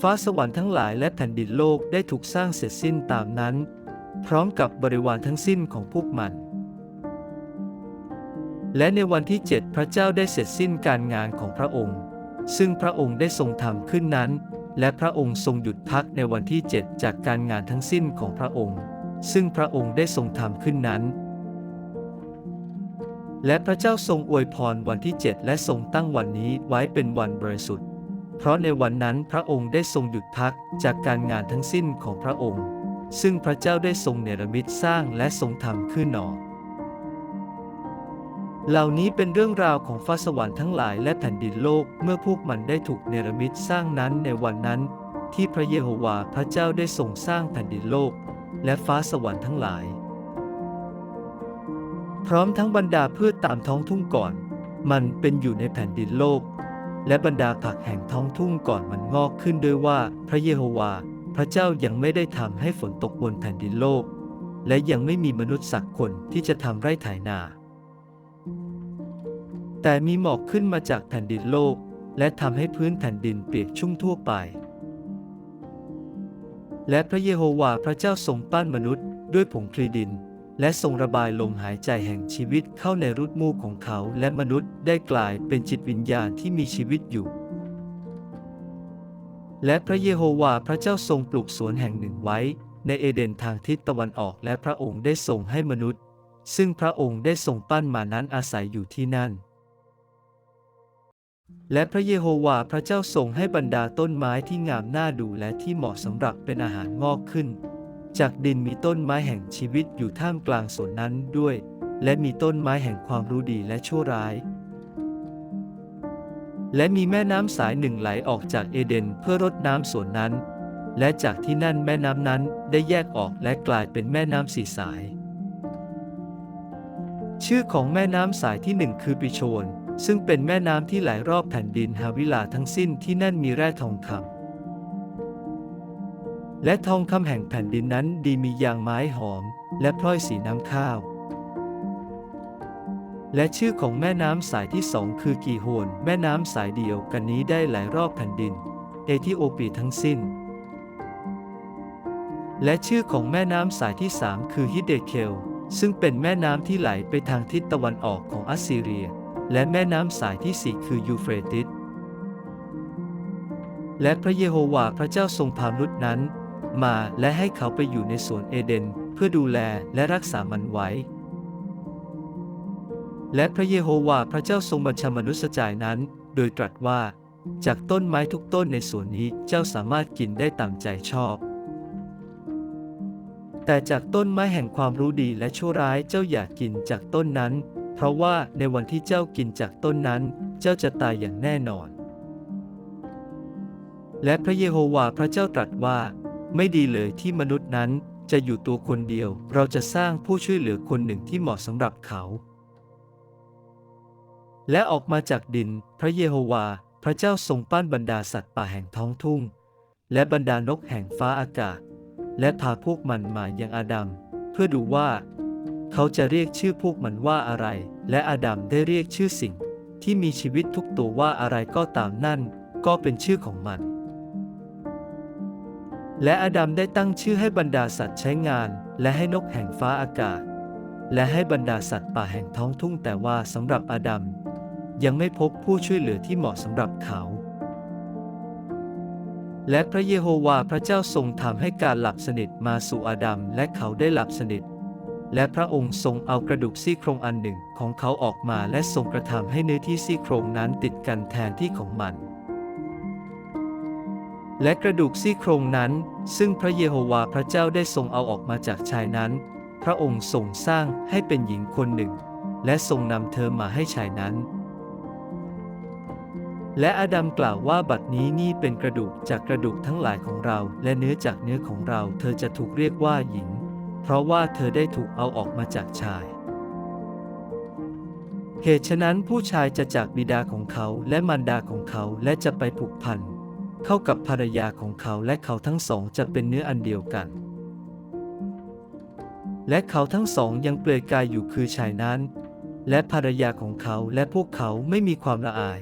ฟ้าสวรรค์ทั้งหลายและแผ่นดินโลกได้ถูกสร้างเสร็จสิ้นตามนั้น พร้อมกับบริวารทั้งสิ้นของพวกมัน และในวันที่เจ็ดพระเจ้าได้เสร็จสิ้นการงานของพระองค์ ซึ่งพระองค์ได้ทรงทำขึ้นนั้น และพระองค์ทรงหยุดพักในวันที่เจ็ดจากการงานทั้งสิ้นของพระองค์ ซึ่งพระองค์ได้ทรงทำขึ้นนั้นและพระเจ้าทรงอวยพรวันที่เจ็ดและทรงตั้งวันนี้ไว้เป็นวันบริสุทธิ์ เพราะในวันนั้นพระองค์ได้ทรงหยุดพักจากการงานทั้งสิ้นของพระองค์ ซึ่งพระเจ้าได้ทรงเนรมิตสร้างและทรงทำขึ้นหนอ เหล่านี้เป็นเรื่องราวของฟ้าสวรรค์ทั้งหลายและแผ่นดินโลกเมื่อพวกมันได้ถูกเนรมิตสร้างนั้นในวันนั้น ที่พระเยโฮวาห์พระเจ้าได้ทรงสร้างแผ่นดินโลก และฟ้าสวรรค์ทั้งหลาย พร้อมทั้งบรรดาพืชตามท้องทุ่งก่อน มันเป็นอยู่ในแผ่นดินโลก และบรรดาผักแห่งท้องทุ่งก่อนมันงอกขึ้นด้วยว่า พระเยโฮวาห์พระเจ้ายังไม่ได้ทำให้ฝนตกบนแผ่นดินโลก และยังไม่มีมนุษย์สักคนที่จะทำไร่ไถนา แต่มีหมอกขึ้นมาจากแผ่นดินโลก และทำให้พื้นแผ่นดินเปียกชุ่มทั่วไป และพระเยโฮวาห์พระเจ้าทรงปั้นมนุษย์ด้วยผงคลีดิน และทรงระบายลมหายใจแห่งชีวิตเข้าในรุดมูกของเขาและมนุษย์ได้กลายเป็นจิตวิญญาณที่มีชีวิตอยู่ และพระเยโฮวาห์พระเจ้าทรงปลูกสวนแห่งหนึ่งไว้ ในเอเดนทางทิศตะวันออกและพระองค์ได้ทรงให้มนุษย์ ซึ่งพระองค์ได้ทรงปั้นมานั้นอาศัยอยู่ที่นั่น และพระเยโฮวาห์พระเจ้าทรงให้บรรดาต้นไม้ที่งามน่าดูและที่เหมาะสำหรับเป็นอาหารงอกขึ้น จากดินมีต้นไม้แห่งชีวิตอยู่ท่ามกลางสวนนั้นด้วย และมีต้นไม้แห่งความรู้ดีและชั่วร้าย และมีแม่น้ำสายหนึ่งไหลออกจากเอเดนเพื่อรดน้ำสวนนั้น และจากที่นั่นแม่น้ำนั้นได้แยกออกและกลายเป็นแม่น้ำสีสาย ชื่อของแม่น้ำสายที่หนึ่งคือปิโชนซึ่งเป็นแม่น้ำที่ไหลรอบแผ่นดินฮาวิลาทั้งสิ้นที่นั่นมีแร่ทองคำ และทองคำแห่งแผ่นดินนั้นดีมียางไม้หอม และพลอยสีน้ำข้าว และชื่อของแม่น้ำสายที่สองคือกีโฮนแม่น้ำสายเดียวกันนี้ได้ไหลรอบแผ่นดิน เอธิโอเปียทั้งสิ้น และชื่อของแม่น้ำสายที่สามคือฮิเดเคลซึ่งเป็นแม่น้ำที่ไหลไปทางทิศตะวันออกของอัสซีเรีย และแม่น้ำสายที่สี่คือยูเฟรติสและพระเยโฮวาห์พระเจ้าทรงพามนุษย์นั้น มาและให้เขาไปอยู่ในสวนเอเดน เพื่อดูแลและรักษามันไว้ และพระเยโฮวาห์พระเจ้าทรงบัญชามนุษย์จ่ายนั้น โดยตรัสว่า จากต้นไม้ทุกต้นในสวนนี้เจ้าสามารถกินได้ตามใจชอบ แต่จากต้นไม้แห่งความรู้ดีและชั่วร้ายเจ้าอย่ากกินจากต้นนั้น เพราะว่าในวันที่เจ้ากินจากต้นนั้น เจ้าจะตายอย่างแน่นอน และพระเยโฮวาห์พระเจ้าตรัสว่า ไม่ดีเลยที่มนุษย์นั้นจะอยู่ตัวคนเดียว เราจะสร้างผู้ช่วยเหลือคนหนึ่งที่เหมาะสำหรับเขา และออกมาจากดิน พระเยโฮวาห์พระเจ้าทรงปั้นบรรดาสัตว์ป่าแห่งท้องทุ่ง และบรรดานกแห่งฟ้าอากาศ และพาพวกมันมายังอาดัม เพื่อดูว่า เขาจะเรียกชื่อพวกมันว่าอะไร และอาดัมได้เรียกชื่อสิ่ง ที่มีชีวิตทุกตัวว่าอะไรก็ตามนั่น ก็เป็นชื่อของมัน และอาดัมได้ตั้งชื่อให้บรรดาสัตว์ใช้งาน และให้นกแห่งฟ้าอากาศ และให้บรรดาสัตว์ป่าแห่งท้องทุ่งแต่ว่าสำหรับอาดัมยังไม่พบผู้ช่วยเหลือที่เหมาะสำหรับเขา และพระเยโฮวาห์พระเจ้าทรงทำให้การหลับสนิทมาสู่อาดัมและเขาได้หลับสนิท และพระองค์ทรงเอากระดูกซี่โครงอันหนึ่งของเขาออกมาและทรงกระทำให้เนื้อที่ซี่โครงนั้นติดกันแทนที่ของมัน และกระดูกซี่โครงนั้น ซึ่งพระเยโฮวาห์พระเจ้าได้ทรงเอาออกมาจากชายนั้น พระองค์ทรงสร้างให้เป็นหญิงคนหนึ่ง และทรงนำเธอมาให้ชายนั้น และอาดัมกล่าวว่าบัดนี้นี่เป็นกระดูกจากกระดูกทั้งหลายของเรา และเนื้อจากเนื้อของเรา เธอจะถูกเรียกว่าหญิง เพราะว่าเธอได้ถูกเอาออกมาจากชายเหตุฉะนั้นผู้ชายจะจากบิดาของเขาและมารดาของเขาและจะไปผูกพัน เข้ากับภรรยาของเขาและเขาทั้งสองจะเป็นเนื้ออันเดียวกัน และเขาทั้งสองยังเปลือยกายอยู่คือชายนั้น และภรรยาของเขาและพวกเขาไม่มีความละอาย